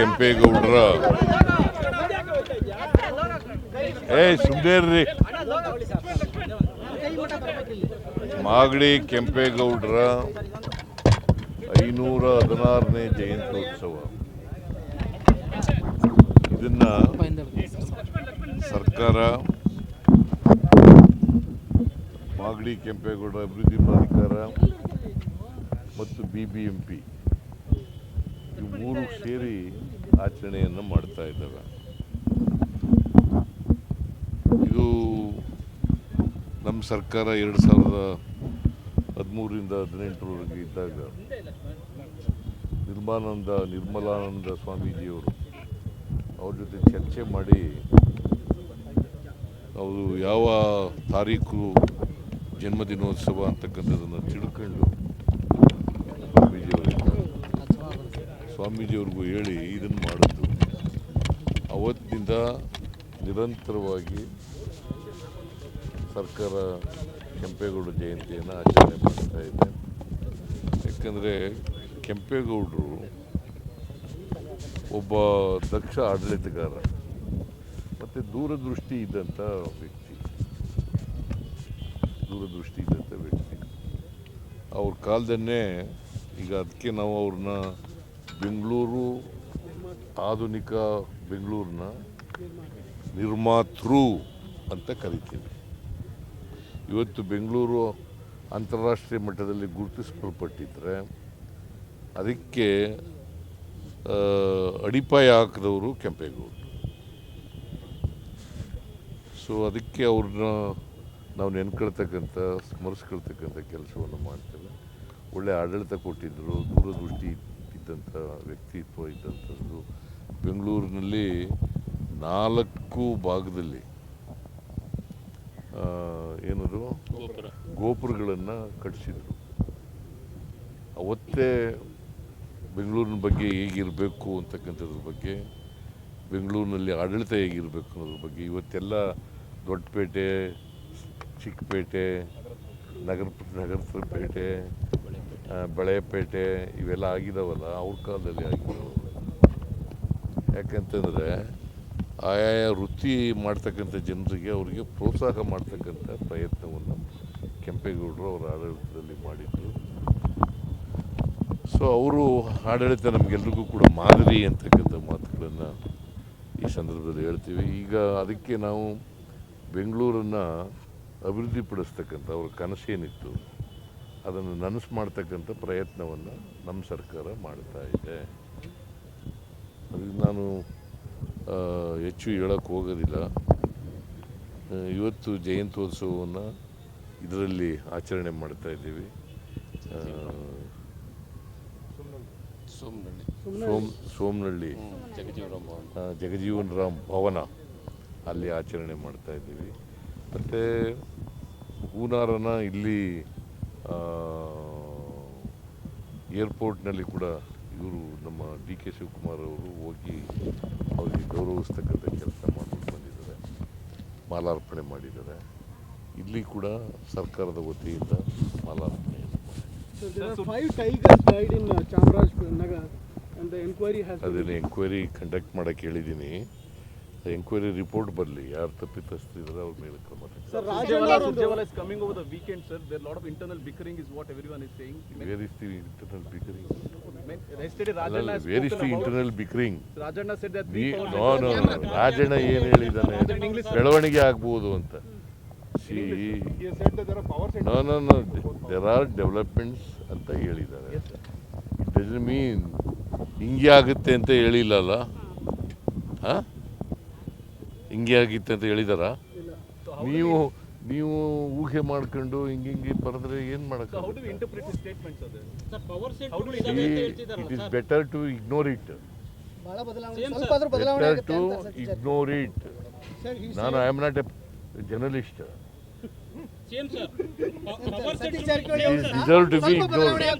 ಕೆಂಪೇಗೌಡರ. ಏ ಸುಮ್ಮನೆ ಮಾಗಡಿ ಕೆಂಪೇಗೌಡರ ಐನೂರ ಹದಿನಾರನೇ ಜಯಂತ್ಯೋತ್ಸವ. ಇದನ್ನ ಸರ್ಕಾರ ಮಾಗಡಿ ಕೆಂಪೇಗೌಡ ಅಭಿವೃದ್ಧಿ ಪ್ರಾಧಿಕಾರ ಮತ್ತು ಬಿ ಬಿ ಎಂ ಪಿ ಮೂರು ಸೇರಿ ಆಚರಣೆಯನ್ನು ಮಾಡ್ತಾ ಇದ್ದಾವೆ. ಇದು ನಮ್ಮ ಸರ್ಕಾರ ಎರಡು ಸಾವಿರದ ಹದಿಮೂರರಿಂದ ಹದಿನೆಂಟರವರೆಗೆ ಇದ್ದಾಗ ನಿರ್ಮಾನಂದ ನಿರ್ಮಲಾನಂದ ಸ್ವಾಮೀಜಿಯವರು ಅವ್ರ ಜೊತೆ ಚರ್ಚೆ ಮಾಡಿ ಅವರು ಯಾವ ತಾರೀಕು ಜನ್ಮದಿನೋತ್ಸವ ಅಂತಕ್ಕಂಥದ್ದನ್ನು ತಿಳ್ಕೊಂಡು ಸ್ವಾಮೀಜಿಯವ್ರಿಗೂ ಹೇಳಿ ಇದನ್ನು ಮಾಡಿದ್ದು ಅವತ್ತಿನಿಂದ ನಿರಂತರವಾಗಿ ಸರ್ಕಾರ ಕೆಂಪೇಗೌಡ ಜಯಂತಿಯನ್ನು ಆಚರಣೆ ಮಾಡ್ತಾ ಇದೆ. ಯಾಕಂದರೆ ಕೆಂಪೇಗೌಡರು ಒಬ್ಬ ದಕ್ಷ ಆಡಳಿತಗಾರ, ಮತ್ತು ದೂರದೃಷ್ಟಿ ಇದ್ದಂಥ ವ್ಯಕ್ತಿ, ದೂರದೃಷ್ಟಿ ಇದ್ದಂಥ ವ್ಯಕ್ತಿ. ಅವ್ರ ಕಾಲದನ್ನೇ ಈಗ ಅದಕ್ಕೆ ನಾವು ಅವ್ರನ್ನ ಬೆಂಗಳೂರು ಆಧುನಿಕ ಬೆಂಗಳೂರನ್ನ ನಿರ್ಮಾತೃ ಅಂತ ಕರಿತೀವಿ. ಇವತ್ತು ಬೆಂಗಳೂರು ಅಂತಾರಾಷ್ಟ್ರೀಯ ಮಟ್ಟದಲ್ಲಿ ಗುರುತಿಸಲ್ಪಟ್ಟಿದ್ರೆ ಅದಕ್ಕೆ ಅಡಿಪಾಯ ಹಾಕಿದವರು ಕೆಂಪೇಗೌಡರು. ಸೊ ಅದಕ್ಕೆ ಅವ್ರನ್ನ ನಾವು ನೆನ್ಕೊಳ್ತಕ್ಕಂಥ, ಸ್ಮರಿಸ್ಕೊಳ್ತಕ್ಕಂಥ ಕೆಲಸವನ್ನು ಮಾಡ್ತೇವೆ. ಒಳ್ಳೆ ಆಡಳಿತ ಕೊಟ್ಟಿದ್ದರು ದೂರದೃಷ್ಟಿ ಇದ್ದಂಥ ವ್ಯಕ್ತಿತ್ವ ಇದ್ದಂಥದ್ದು ಬೆಂಗಳೂರಿನಲ್ಲಿ ನಾಲ್ಕು ಭಾಗದಲ್ಲಿ ಏನದು ಗೋಪುರಗಳನ್ನು ಕಟ್ಟಿಸಿದರು. ಅವತ್ತೇ ಬೆಂಗಳೂರಿನ ಬಗ್ಗೆ ಹೇಗಿರಬೇಕು ಅಂತಕ್ಕಂಥದ್ರ ಬಗ್ಗೆ ಬೆಂಗಳೂರಿನಲ್ಲಿ ಆಡಳಿತ ಹೇಗಿರಬೇಕು ಅನ್ನೋದ್ರ ಬಗ್ಗೆ ಇವತ್ತೆಲ್ಲ ದೊಡ್ಡಪೇಟೆ ಚಿಕ್ಕಪೇಟೆ ನಗರ ನಗರ ಪೇಟೆ ಬೆಳೆಪೇಟೆ ಇವೆಲ್ಲ ಆಗಿದಾವಲ್ಲ, ಅವ್ರ ಕಾಲದಲ್ಲಿ ಆಗಿದಾವೆ. ಯಾಕಂತಂದರೆ ಆಯಾಯ ವೃತ್ತಿ ಮಾಡ್ತಕ್ಕಂಥ ಜನರಿಗೆ ಅವರಿಗೆ ಪ್ರೋತ್ಸಾಹ ಮಾಡ್ತಕ್ಕಂಥ ಪ್ರಯತ್ನವನ್ನು ಕೆಂಪೇಗೌಡರು ಅವರ ಆಡಳಿತದಲ್ಲಿ ಮಾಡಿದ್ದು ಸೊ ಅವರು ಆಡಳಿತ ನಮಗೆಲ್ರಿಗೂ ಕೂಡ ಮಾದರಿ ಅಂತಕ್ಕಂಥ ಮಾತುಗಳನ್ನು ಈ ಸಂದರ್ಭದಲ್ಲಿ ಹೇಳ್ತೀವಿ. ಈಗ ಅದಕ್ಕೆ ನಾವು ಬೆಂಗಳೂರನ್ನು ಅಭಿವೃದ್ಧಿಪಡಿಸ್ತಕ್ಕಂಥ ಅವ್ರ ಕನಸೇನಿತ್ತು. ಅದನ್ನು ನನಸು ಮಾಡ್ತಕ್ಕಂಥ ಪ್ರಯತ್ನವನ್ನು ನಮ್ಮ ಸರ್ಕಾರ ಮಾಡ್ತಾ ಇದೆ. ಅದಕ್ಕೆ ನಾನು ಹೆಚ್ಚು ಹೇಳಕ್ಕೆ ಹೋಗೋದಿಲ್ಲ. ಇವತ್ತು ಜಯಂತ್ಯೋತ್ಸವವನ್ನು ಇದರಲ್ಲಿ ಆಚರಣೆ ಮಾಡ್ತಾ ಇದ್ದೀವಿ. ಸೋಮ್ ಸೋಮನಹಳ್ಳಿ. ಜಗಜೀವನ್ ರಾಮ್ ಭವನ ಅಲ್ಲಿ ಆಚರಣೆ ಮಾಡ್ತಾ ಇದ್ದೀವಿ. ಮತ್ತು ಹೂನಾರನ ಇಲ್ಲಿ ಏರ್ಪೋರ್ಟ್ನಲ್ಲಿ ಕೂಡ ಇವರು ನಮ್ಮ ಡಿ ಕೆ ಶಿವಕುಮಾರ್ ಅವರು ಹೋಗಿ ಅವರಿಗೆ ಗೌರವಿಸ್ತಕ್ಕಂಥ ಕೆಲಸ ಮಾಡ್ಕೊಂಡು ಬಂದಿದ್ದಾರೆ ಮಾಲಾರ್ಪಣೆ ಮಾಡಿದ್ದಾರೆ. ಇಲ್ಲಿ ಕೂಡ ಸರ್ಕಾರದ ವತಿಯಿಂದ ಮಾಲಾರ್ಪಣೆಯನ್ನು ಮಾಡಿದ್ದಾರೆ. Uh, ಅದನ್ನು ಎಂಕ್ವೈರಿ ಕಂಡಕ್ಟ್ ಮಾಡೋಕ್ಕೆ ಹೇಳಿದ್ದೀನಿ. ಎಂಕ್ವೈರಿ ರಿಪೋರ್ಟ್ ಬರಲಿ ಯಾರು ತಪ್ಪಿ ತಸ್ತಿದ್ರು ಅವ್ರ ಮೇಲೆ sir Rajanna is weekend sir lot of internal is what everyone is internal said Rajanna ಏನು ಹೇಳಿದಾನೆ ಬೆಳವಣಿಗೆ ಆಗ್ಬಹುದು ಅಂತ. ಶೀ ಆರ್ ಡೆವಲಪ್ಮೆಂಟ್ಸ್ ಅಂತ ಹೇಳಿದ್ದಾರೆ. ಇಟ್ ಎಸ್ ಮೀನ್ ಹಿಂಗೆ ಆಗುತ್ತೆ ಅಂತ ಹೇಳಿಲ್ಲಲ್ಲ? ಹಾ? ಹಿಂಗೆ ಆಗಿತ್ತು ಅಂತ ಹೇಳಿದಾರ? ನೀವು ನೀವು ಊಹೆ ಮಾಡ್ಕೊಂಡು ಹಿಂಗೆ ಹಿಂಗೆ ಬರೆದ್ರೆ ಏನು ಮಾಡಕ್ಕೆ it is better to ignore it ಬಹಳ ಬದಲಾವಣೆ ಸ್ವಲ್ಪ ಆದ್ರೂ ಬದಲಾವಣೆ ಬೆಟರ್ ಆಗುತ್ತೆ ಟು ಅಂತ ಸರ್. ಇಗ್ನೋರ್ ಇಟ್ ಸರ್, ನಾನು I am not a journalist deserve to be ಅವ್ರನ್ನ